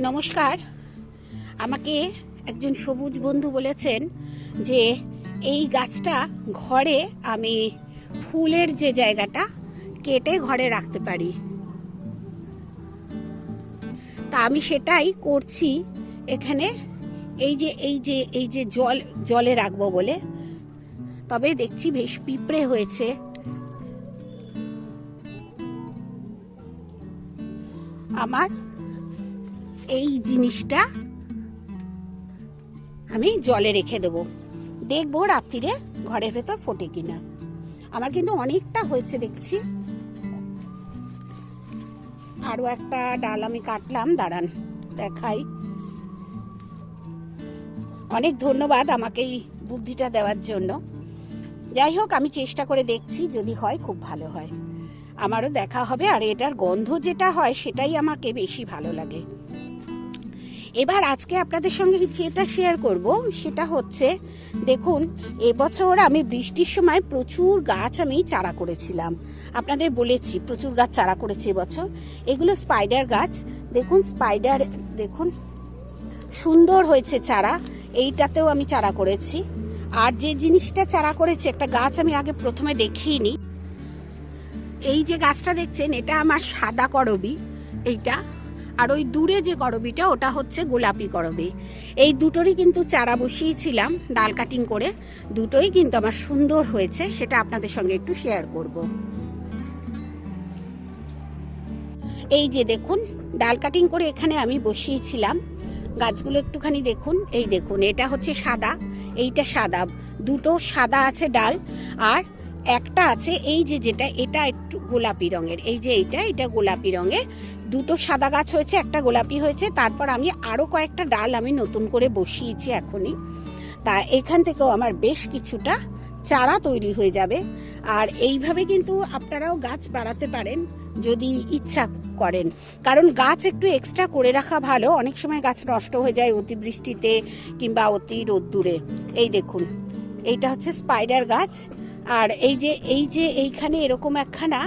নমস্কার। আমাকে একজন সবুজ বন্ধু বলেছেন যে, এই গাছটা ঘরে আমি ফুলের যে জায়গাটা, কেটে ঘরে রাখতে পারি। তা আমি সেটাই করছি এখানে। এই যে এই যে এই যে জল, জলে রাখব বলে। তবে দেখছি বেশ পিঁপড়ে হয়েছে। আমার এই জিনিসটা আমি জলে রেখে দেবো। দেখব রাত্রিরে ঘরের ভেতর ফোটে কিনা। আমার কিন্তু অনেকটা হয়েছে, দেখছি। আরও একটা ডাল আমি কাটলাম, দাঁড়ান, দেখাই। অনেক ধন্যবাদ আমাকে এই বুদ্ধিটা দেওয়ার জন্য। যাই হোক, আমি চেষ্টা করে দেখছি, যদি হয় খুব ভালো হয়। আমারও দেখা হবে, আর এটার গন্ধ যেটা হয়, সেটাই আমাকে বেশি ভালো লাগে। এবার আজকে আপনাদের সঙ্গে যেটা শেয়ার করব, সেটা হচ্ছে, দেখুন, এবছর আমি বৃষ্টির সময় প্রচুর গাছ আমি চারা করেছিলাম। আপনাদের বলেছি, প্রচুর গাছ চারা করেছি এবছর। এগুলো স্পাইডার গাছ। দেখুন স্পাইডার দেখুন, সুন্দর হয়েছে চারা। এইটাতেও আমি চারা করেছি। আর যে জিনিসটা চারা করেছি, একটা গাছ আমি আগে প্রথমে দেখিনি। এই যে গাছটা দেখছেন, এটা আমার সাদা করবি। এইটা আর ওই দূরে যে করবিটা, ওটা হচ্ছে গোলাপি করবি। এই দুটোরই কিন্তু চারা বসিয়েছিলাম, ডাল কাটিং করে। দুটোই কিন্তু আমার সুন্দর হয়েছে, সেটা আপনাদের সঙ্গে একটু শেয়ার করব। এই যে দেখুন, ডাল কাটিং করে এখানে আমি বসিয়েছিলাম। গাছগুলো একটুখানি দেখুন, এই দেখুন, এটা হচ্ছে সাদা, এইটা সাদা। দুটো সাদা আছে ডাল, আর একটা আছে এই যে যেটা, এটা একটু গোলাপি রঙের। এই যে এইটা, এটা গোলাপি রঙের। দুটো সাদা গাছ হয়েছে, একটা গোলাপি হয়েছে। তারপর আমি আরও কয়েকটা ডাল আমি নতুন করে বসিয়েছি এখনই। তা এখান থেকেও আমার বেশ কিছুটা চারা তৈরি হয়ে যাবে। আর এইভাবে কিন্তু আপনারাও গাছ বাড়াতে পারেন যদি ইচ্ছা করেন। কারণ গাছ একটু এক্সট্রা করে রাখা ভালো। অনেক সময় গাছ নষ্ট হয়ে যায় অতিবৃষ্টিতে কিংবা অতি রোদ্দুরে। এই দেখুন, এইটা হচ্ছে স্পাইডার গাছ। আর এই যে এই যে এইখানে এরকম একখানা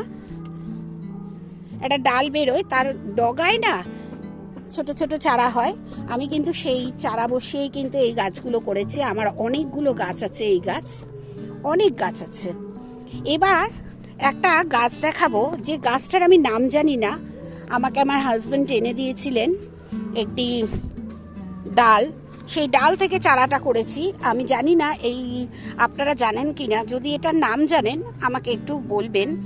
একটা ডাল বেরোয়, তার ডগায় না ছোট ছোট চারা হয়। আমি কিন্তু সেই চারা বসিয়েই কিন্তু এই গাছগুলো করেছি। আমার অনেকগুলো গাছ আছে এই গাছ। অনেক গাছ আছে। এবার একটা গাছ দেখাবো। যে গাছটার আমি নাম জানি না, আমাকে আমার হাজব্যান্ড এনে দিয়েছিলেন একটি ডাল। সেই ডাল থেকে চারাটা করেছি। আমি জানি না এই আপনারা জানেন কি না যদি এটার নাম জানেন, আমাকে একটু বলবেন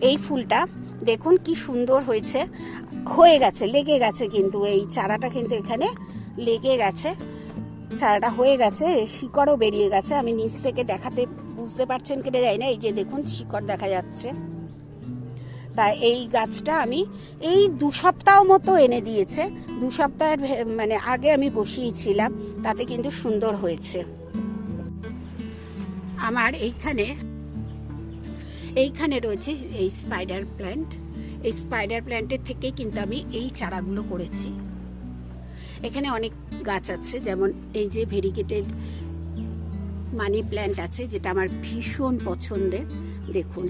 এই ফুলটা। দেখুন কি সুন্দর হয়েছে। হয়ে গেছে, লেগে গেছে কিন্তু, এই চারাটা কিন্তু এখানে লেগে গেছে। চারাটা হয়ে গেছে, শিকড়ও বেরিয়ে গেছে। আমি নিচ থেকে দেখাতে, বুঝতে পারছেন কিনা যাই না, এই যে দেখুন শিকড় দেখা যাচ্ছে। তা এই গাছটা আমি এই দু সপ্তাহ মতো এনে দিয়েছে। দু সপ্তাহের মানে আগে আমি বসিয়েছিলাম, তাতে কিন্তু সুন্দর হয়েছে। আমার এইখানে এইখানে রয়েছে এই স্পাইডার প্ল্যান্ট এই স্পাইডার প্ল্যান্টের থেকেই কিন্তু আমি এই চারাগুলো করেছি। এখানে অনেক গাছ আছে, যেমন এই যে ভেরিকেটেড মানি প্ল্যান্ট আছে, যেটা আমার ভীষণ পছন্দের, দেখুন।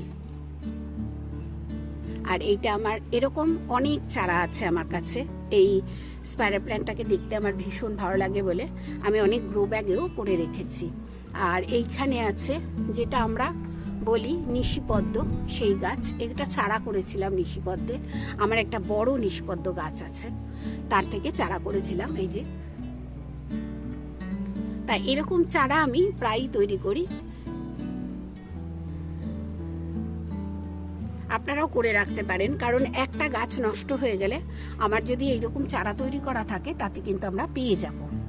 আর এইটা আমার, এরকম অনেক চারা আছে আমার কাছে। এই স্পাইডার প্ল্যান্টটাকে দেখতে আমার ভীষণ ভালো লাগে বলে আমি অনেক গ্রো ব্যাগেও করে রেখেছি। আর এইখানে আছে, যেটা আমরা বলি নিশিপদ্ম, সেই গাছ। এটা চারা করেছিলাম নিশিপদ্মে। আমার একটা বড় নিশিপদ্ম গাছ আছে। তার থেকে চারা করেছিলাম, এই যে। তা এরকম চারা আমি প্রায়ই তৈরি করি। আপনারাও করে রাখতে পারেন, কারণ একটা গাছ নষ্ট হয়ে গেলে আমার যদি এইরকম চারা তৈরি করা থাকে, তাতে কিন্তু আমরা পেয়ে যাব।